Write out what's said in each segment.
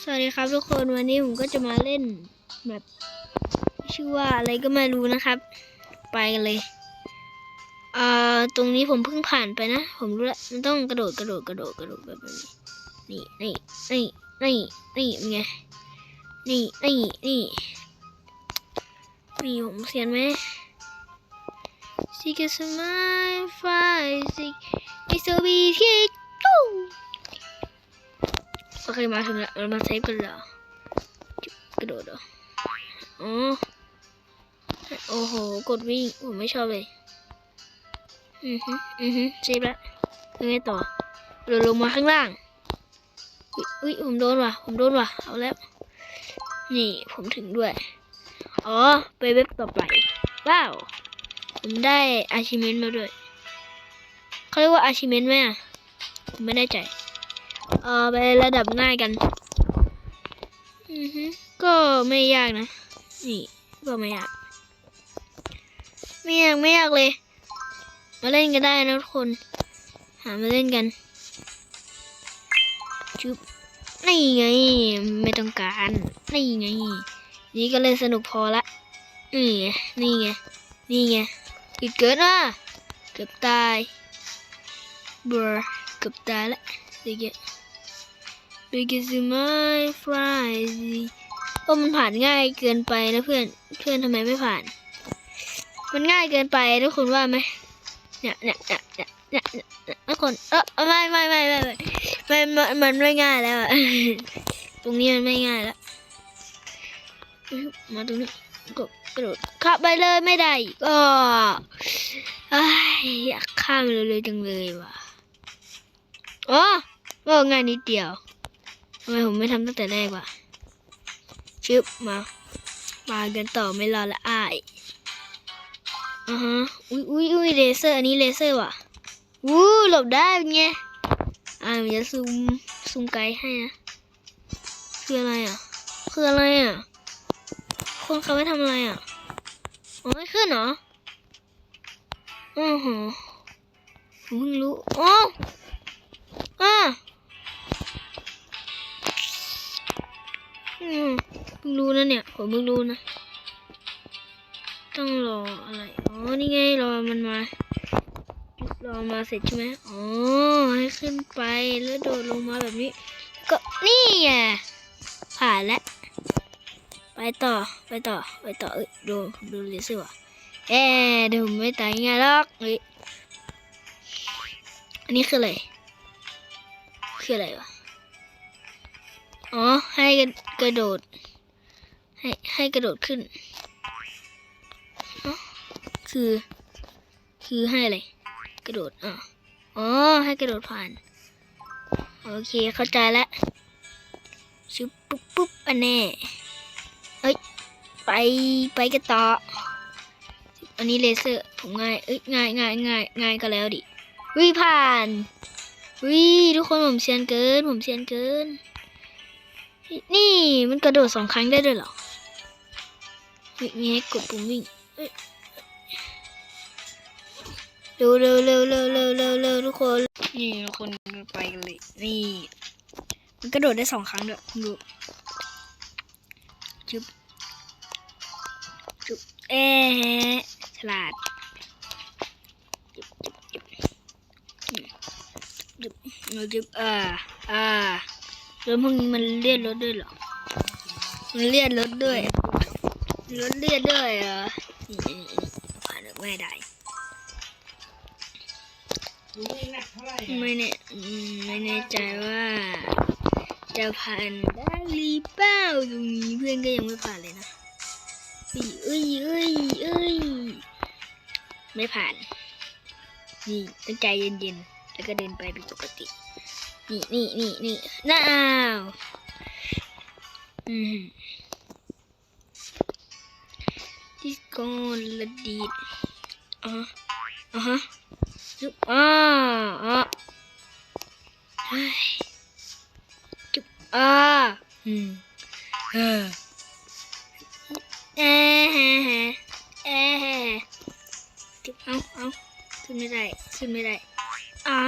สวัสดีครับทุกคนวันนี้ผมก็จะมาเล่นแบบชื่อว่าอะไรก็ไม่รู้นะครับ ไปกันเลยอ่าตรงนี้ผมเพิ่งผ่านไปนะ ผมรู้แล้วมันต้องกระโดดกระโดดกระโดดกระโดดแบบนี้นี่นี่นี่นี่นี่ไงนี่นี่นี่นี่ผมเสียนไหม Seek a smile, five, six, it's a big kick, go! โอเคมาถึงแล้วเรามาเซฟกันแล้วกระโดดเหรออ๋อโอ้โห กดวิ่งผมไม่ชอบเลย อือฮึอือฮึเซฟแล้วยังไงต่อโดดลงมาข้างล่าง อุ้ยผมโดนว่ะ ผมโดนว่ะ เอาแล้ว นี่ผมถึงด้วย อ๋อ ไปเว็บต่อไป ว้าว ผมได้อาชิเมนมาด้วย เขาเรียกว่าอาชิเมนไหมอะ ผมไม่แน่ใจ เออไประดับง่ายกัน อือฮึก็ไม่ยากนะ นี่ ก็ไม่ยาก ไม่ยากไม่ยากเลย มาเล่นกันได้นะทุกคน หามาเล่นกันจุ๊บนี่ไง ไม่ต้องการนี่ไง นี่ก็เล่นสนุกพอละ นี่ไง นี่ไง นี่ไงอีกเกิดอะเกือบตายเบอร์เกือบตายละเด็ก because my fries โอ้มันผ่านง่ายเกินไปนะเพื่อน เพื่อนทำไมไม่ผ่าน มันง่ายเกินไปทุกคนว่าไหมเนี่ยเนี่ยเนี่ยเนี่ยเนี่ยทุกคน เออไม่ไม่ไม่ไม่ไม่ไม่มันมันไม่ง่ายแล้วอะตรงนี้มันไม่ง่ายแล้ว มาตรงนี้กดกระโดดขับไปเลยไม่ได้กก็อยากข้ามเลยเลยจังเลยว่ะอ๋อว่าง่ายนิดเดียว ทำไมผมไม่ทำตั้งแต่แรกวะชึบมา มากันต่อไม่รอละอ้ายอ่าฮะอุ้ยอุ้ยอุ้ยเลเซอร์อันนี้เลเซอร์ว่ะวู้หลบได้เป็นไงอ่ามันจะซูมซูมไกลให้นะคืออะไรอะคืออะไรอะคนเขาไม่ทำอะไรอะอ๋อไม่ขึ้นเหรออ๋อฮะผมเพิ่งรู้อ๋อ พิ่งรู้นะเนี่ยผมเพิ่งรู้นะ ต้องรออะไร อ๋อ นี่ไงรอมันมา รอมาเสร็จใช่ไหมอ๋อ ให้ขึ้นไปแล้วโดดลงมาแบบนี้ ก็นี่ไงผ่านแล้ว ไปต่อ ไปต่อ ไปต่อ เอ้ยดูดูเลเซอร์ว่ะเอ๊ะดี๋ยวผมไม่ตายง่ายหรอกเฮ้ยอันนี้คืออะไร คืออะไรวะ อ๋อ ให้กระโดด ให้กระโดดขึ้น คือ คือให้อะไร กระโดดอะอ๋อ ให้กระโดดผ่าน โอเค เข้าใจแล้วชุบปุ๊บปุ๊บอันแน่เอ้ย ไป ไปกันต่อ อันนี้เลเซอร์ ผมง่าย เอ้ย ง่ายง่ายง่ายง่ายก็แล้วดิวิผ่านวิทุกคนผมเซียนเกิน ผมเซียนเกิน นี่มันกระโดดสองครั้งได้ด้วยเหรอ เฮ้ยมีให้กดปุ่มวิ่งเอ้ยเร็วเร็วเร็วเร็วเร็วเร็วเร็วทุกคน นี่ทุกคนไปกันเลย นี่ มันกระโดดได้สองครั้งด้วยดูจุ๊บจุ๊บเอ๊ะฉลาดจุ๊บจุ๊บจุ๊บอืมจุ๊บจุ๊บอ่าอ่าแล้วพวกนี้มันเลียดรถด้วยเหรอ มันเลียดรถด้วย รถเลียดด้วยเหรอนี่ผ่านไม่ได้ไม่แน่ไม่แน่ใจว่า จะผ่านได้หรือเปล่าตรงนี้เพื่อนก็ยังไม่ผ่านเลยนะเอ้ยเอ้ยเอ้ยเอ้ยไม่ผ่าน นี่ต้องใจเย็นๆแล้วก็เดินไปเป็นปกติ นี่นี่นี่นี่น้าวอืม He's gonna deep. Uh huh. Uh huh. Zoom. Ah. Ah. Hi. Zoom. Ah. Hmm. Ah. Eh. Eh. Zoom. Ow. Ow. ขึ้นไม่ได้ขึ้นไม่ได้อ่า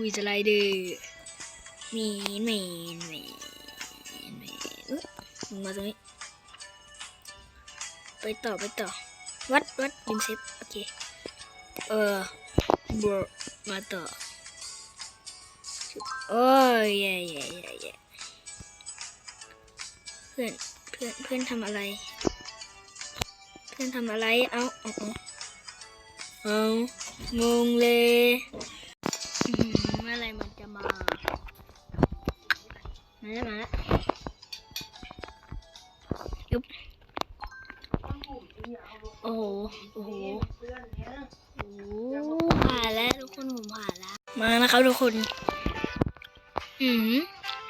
วีสไลเดอร์มีนมีนมีนมีนมาตรงนี้ ไปต่อไปต่อวัดวัดยิงเซฟโอเคเออบวมาต่อโอ้ยแย่แย่แย่แย่เพื่อนเพื่อนเพื่อนทำอะไร เพื่อนทำอะไรเอาเอาเอางงเลยอื้อหือเมื่อไรมันจะมา มาแล้วมาแล้ว โอ้โหโอ้โหโอ้โหผ่านแล้วทุกคนผมผ่านแล้ว มานะครับทุกคน อืม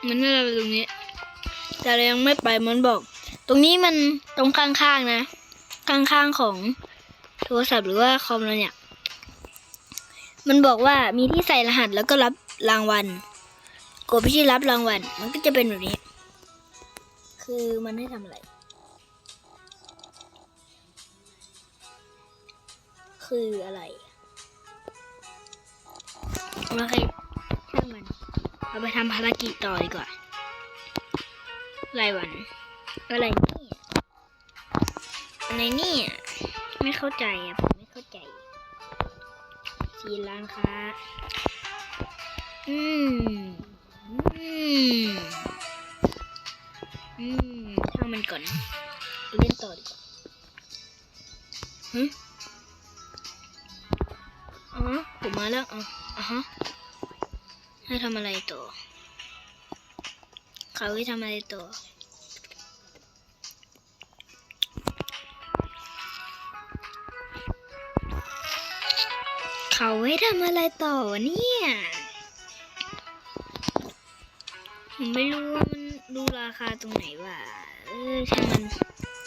มันน่าจะไปตรงนี้ แต่เรายังไม่ไปมันบอก ตรงนี้มันตรงข้างๆนะ ข้างๆของโทรศัพท์หรือว่าคอมเราเนี่ย มันบอกว่ามีที่ใส่รหัสแล้วก็รับรางวัล กดไปที่รับรางวัล มันก็จะเป็นแบบนี้ คือมันให้ทำอะไร คืออะไรโอเคช่างมันเราไปทำภารกิจต่อดีกว่ารายวัน อะไรนี่อะไรนี่ไม่เข้าใจอะผมไม่เข้าใจสีร้านค้าอืมอืมอืมช่างมันก่อนเล่นต่อดีกว่าฮึ มาแล้วอ๋ออะฮะให้ทำอะไรต่อ เขาให้ทำอะไรต่อเขาให้ทำอะไรต่อวะเนี่ยผมไม่รู้ว่ามันดูราคาตรงไหนว่ะเออช่างมัน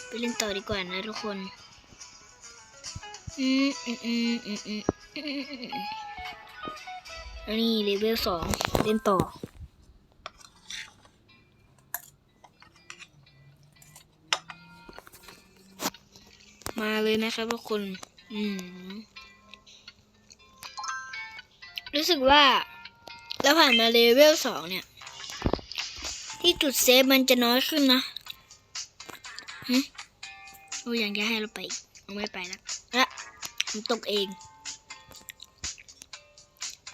ไปเล่นต่อดีกว่านะทุกคน อืมอืมอืมอืม อันนี้เลเวลสองเล่นต่อ มาเลยนะครับทุกคน อืม รู้สึกว่าเราผ่านมาเลเวลสองเนี่ย ที่จุดเซฟมันจะน้อยขึ้นนะหึโอ้ยังจะให้เราไป เอาไม่ไปแล้วละมันตกเอง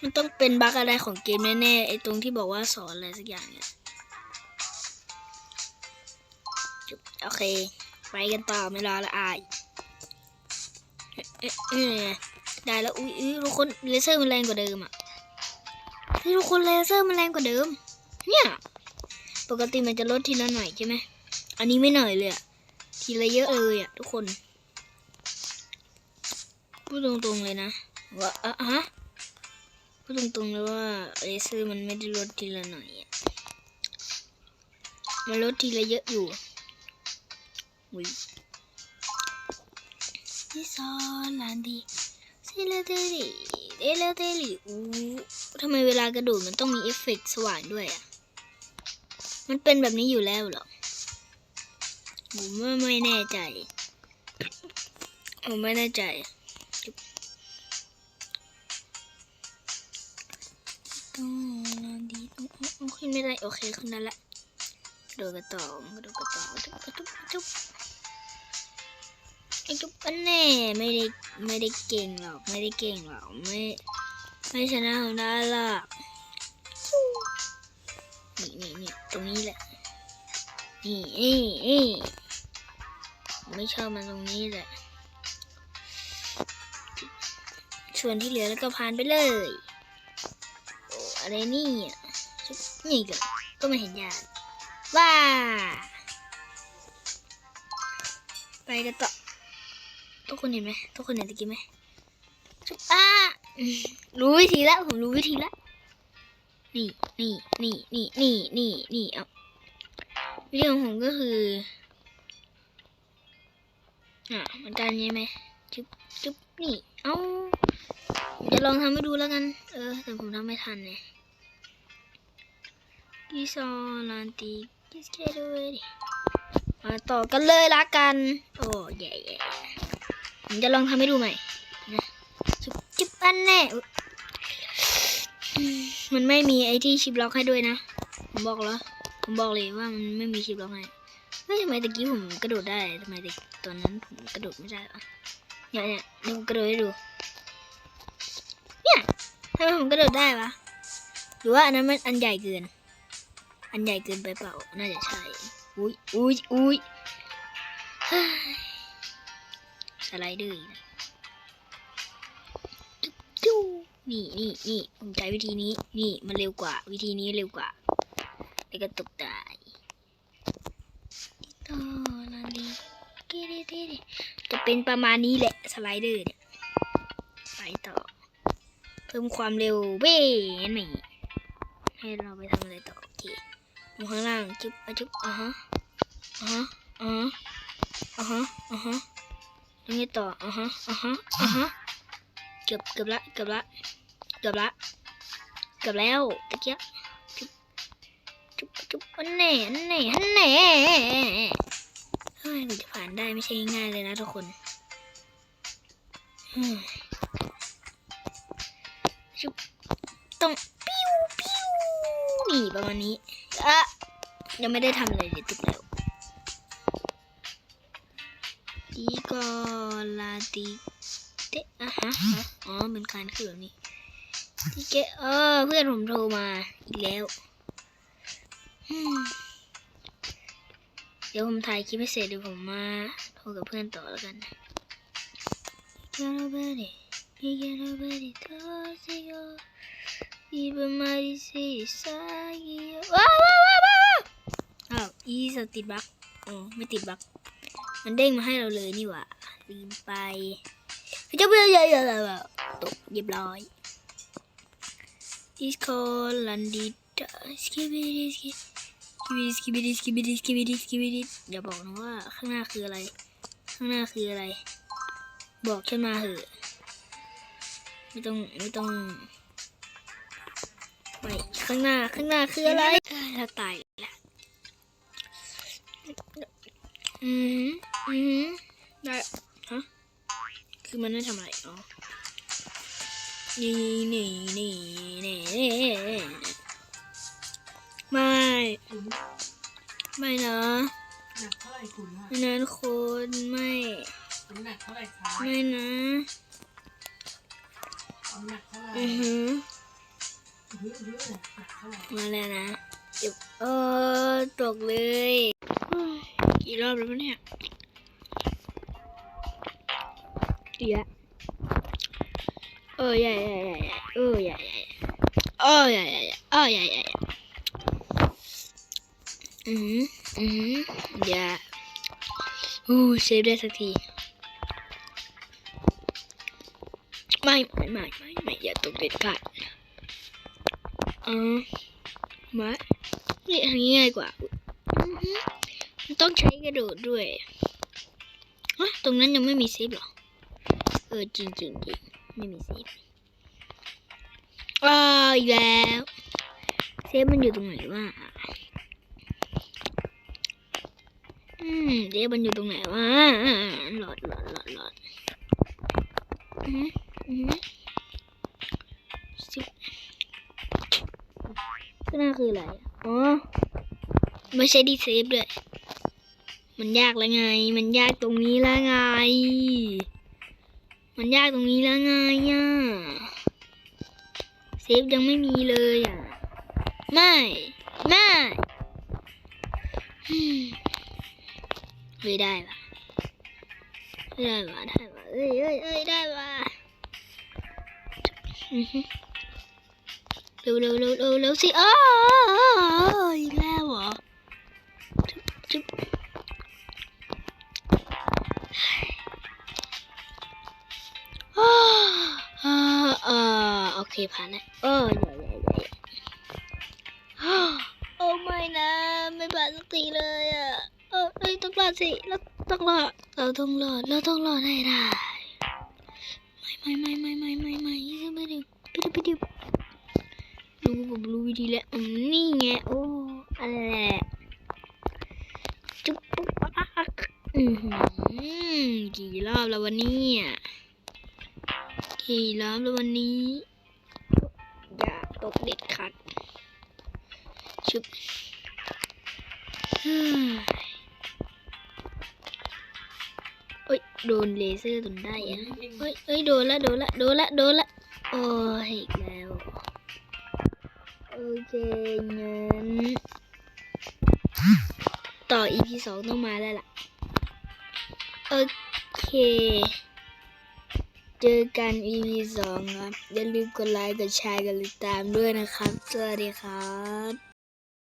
มันต้องเป็นบั๊กอะไรของเกมแน่ๆไอ้ตรงที่บอกว่าสอนอะไรสักอย่างเนี่ยจุบโอเค ไปกันต่อไม่รอละอายเอเอเอได้แล้วอุ้ยอุ้ยทุกคนเลเซอร์มันแรงกว่าเดิมอะทุกคนเลเซอร์มันแรงกว่าเดิม เนี่ยปกติมันจะลดทีละหน่อยใช่ไหมอันนี้ไม่หน่อยเลยอะทีละเยอะเลยอะทุกคนพูดตรงๆเลยนะว่าอะฮะ พูดตรงๆเลยว่าเลเซอร์มันไม่ได้ลดทีละหน่อยอะมันลดทีละเยอะอยู่อุ้ยที่ซอลานดีเซเลเตลีเดเลเตลีอู้ทำไมเวลากระโดดมันต้องมีเอฟเฟกต์สว่างด้วยอะมันเป็นแบบนี้อยู่แล้วเหรอ ผมไม่แน่ใจ ผมไม่แน่ใจ ต้องนอนดีต้องขึ้นไม่ได้โอเคขึ้นได้ละกระโดดกระต่อกระโดดกระต่อกระตุบกระตุบกระตุบกระตุบกันแน่ไม่ได้ไม่ได้เก่งหรอกไม่ได้เก่งหรอกไม่ไม่ชนะผมได้หรอกนี่นี่นี่ตรงนี้แหละนี่นี่นี่ไม่ชอบมันตรงนี้แหละส่วนที่เหลือแล้วก็ผ่านไปเลย อะไรนี่นี่ก็ก็ไม่เห็นยากว้าไปกันต่อทุกคนเห็นไหมทุกคนเห็นตะกี้ไหมชุบอ้ารู้วิธีแล้วผมรู้วิธีแล้วนี่นี่นี่นี่นี่นี่นี่เอาเรื่องของผมก็คืออะเหมือนกันใช่ไหมจุ๊บจุ๊บนี่ เอา ผมจะลองทำให้ดูแล้วกัน เออ แต่ผมทำไม่ทันไงกิซอลานติกิสเคด้วยมาต่อกันเลยละกัน โอ้แย่แย่ผมจะลองทำให้ดูใหม่นะจุ๊บจุ๊บอันแน่มันไม่มีไอที่ชิปล็อกให้ด้วยนะ ผมบอกแล้ว ผมบอกเลยว่ามันไม่มีคลิปร้องไห้เฮ้ยทำไมตะกี้ผมกระโดดได้ทำไมตะตอนนั้นผมกระโดดไม่ได้วะเนี่ยเนี่ยดี๋ยวผมกระโดดให้ดู มผมกระโดดได้วะหรือว่าอันนั้นมันอันใหญ่เกิน อันใหญ่เกินไปเปล่า น่าจะใช่ อุ้ยอุ้ยอุ้ยเฮ้สไลเดอร์อีกแล้วจู้นี่นี่นี่ผมใช้วิธีนี้ นี่มันเร็วกว่า วิธีนี้เร็วกว่า แล้วก็ตกได้ต่อนาดีเกเรเดจะเป็นประมาณนี้แหละสไลเดอร์เนี่ย ไปต่อ พิ่มความเร็วเว้ยนี่ให้เราไปทำอะไรต่อโอเคลงข้างล่างจุ๊บอะจุ๊บอะฮะอะฮะอะฮะอะฮะอะฮะยังไงต่ออะฮะอะฮะอะฮะเกือบเกือบละเกือบละเกือบละเกือบแล้วตะเกียบจุ๊บจุ๊บจุ๊บอันแหนอันแหนอันแหนเฮ้ยกว่าจะผ่านได้ไม่ใช่ง่ายเลยนะทุกคนอืม จุ๊บต้องปิ้วปิ้วนี่ประมาณนี้อะยังไม่ได้ทำอะไรเลยติดแล้วดีกอลาติเตะอะฮะอ๋อเป็นการคือแบบนี้พี่เกเออเพื่อนผมโทรมาอีกแล้วเดี๋ยวผมถ่ายคลิปให้เสร็จเดี๋ยวผมมาโทรกับเพื่อนต่อแล้วกันนแกเราไปดิพี่แกเรา ไปดิทอสิโกอีบมาดิสิสากิโยว้าวว้าวว้าวว้าวอ้าวอีสติดบั๊กอ๋อไม่ติดบั๊กมันเด้งมาให้เราเลยนี่หว่าลืมไปเจ้าเพื่อเยอะๆตกเรียบร้อย Disco Landita Skibidi Skibidi Skibidi Skibidi Skibidi Skibidi อย่าบอกนะว่าข้างหน้าคืออะไร ข้างหน้าคืออะไร บอกฉันมาเหอะ ไม่ต้องไม่ต้องไม่ข้างหน้าข้างหน้าคืออะไรเอ้ยเราตายแล้วอืมอืมได้ฮะคือมันได้ทำอะไรอ๋อนี่นี่นี่นี่ไม่คุณไม่นะหนักเท่าไหร่คุณอะไม่นะทุกคนไม่คุณหนักเท่าไหร่คะไม่นะเอา หนักเท่าไหร่อือหือเยอะเยอะเลยหนักเท่าไหร่มาแล้วนะเดี๋ยวเออตกเลยเฮ้ยกี่รอบแล้ววะเนี่ยเดี๋ยวเออใหญ่ใหญ่ใหญ่ใหญ่เออใหญ่ใหญ่เออใหญ่ใหญ่เออใหญ่ใหญ่ใหญ่อือหืออือหืออย่าอู้เซฟได้สักที ไม่ไม่ไม่ไม่ไม่อย่าตกเด็ดขาดเออมาเนี่ทางนี้ง่ายกว่ามันต้องใช้กระโดดด้วยฮะตรงนั้นยังไม่มีเซฟเหรอ เออจริงจริงจริงไม่มีเซฟอ้าวอีกแล้วเซฟมันอยู่ตรงไหนวะอืมเซฟมันอยู่ตรงไหนวะหลอดหลอดหลอดหลอดอื สิบข้างหน้าคืออะไรอะอ๋อ ไม่ใช่ดีเซฟด้วยมันยากแล้วไง มันยากตรงนี้แล้วไง มันยากตรงนี้แล้วไงอะเซฟยังไม่มีเลยอะ ไม่ ไม่อืมเฮ้ยได้ปะเฮ้ยได้ปะได้ปะเอ้ยเอ้ยเอ้ยได้ปะอือฮึ เร็วเร็วเร็วเร็วเร็วสิอ้าวอีกแล้วเหรอจุ๊บจุ๊บอ้าวอ่าอ่าโอเคผ่านแล้วเออใหญ่ใหญ่ใหญ่อ้าวโอ้ไม่นะ ไม่ผ่านสักทีเลยอะเออเอ้ยต้องรอดสิเราต้องรอดเราต้องรอดเราต้องรอดให้ได้ ไม่ไม่ไม่ไม่ไม่ไม่ไม่ไม่ดิไปดิไปดิรู้ผมรู้วิธีแล้วนี่ไงโอ้อะไรแหละจุ๊บปุ๊บอักอือหือกี่รอบแล้ววันนี้กี่รอบแล้ววันนี้อย่าตกเด็ดขาดชชุบ โดนเลเซอร์จนได้อะเอ้ยเอ้ยโดนละโดนละโดนละโดนละโอ้ยอีกแล้วโอเคงั้นต่อ EP สองต้องมาแล้วล่ะ โอเค เจอกัน EP สองครับ อย่าลืมกดไลค์กดแชร์กดติดตามด้วยนะครับ สวัสดีครับ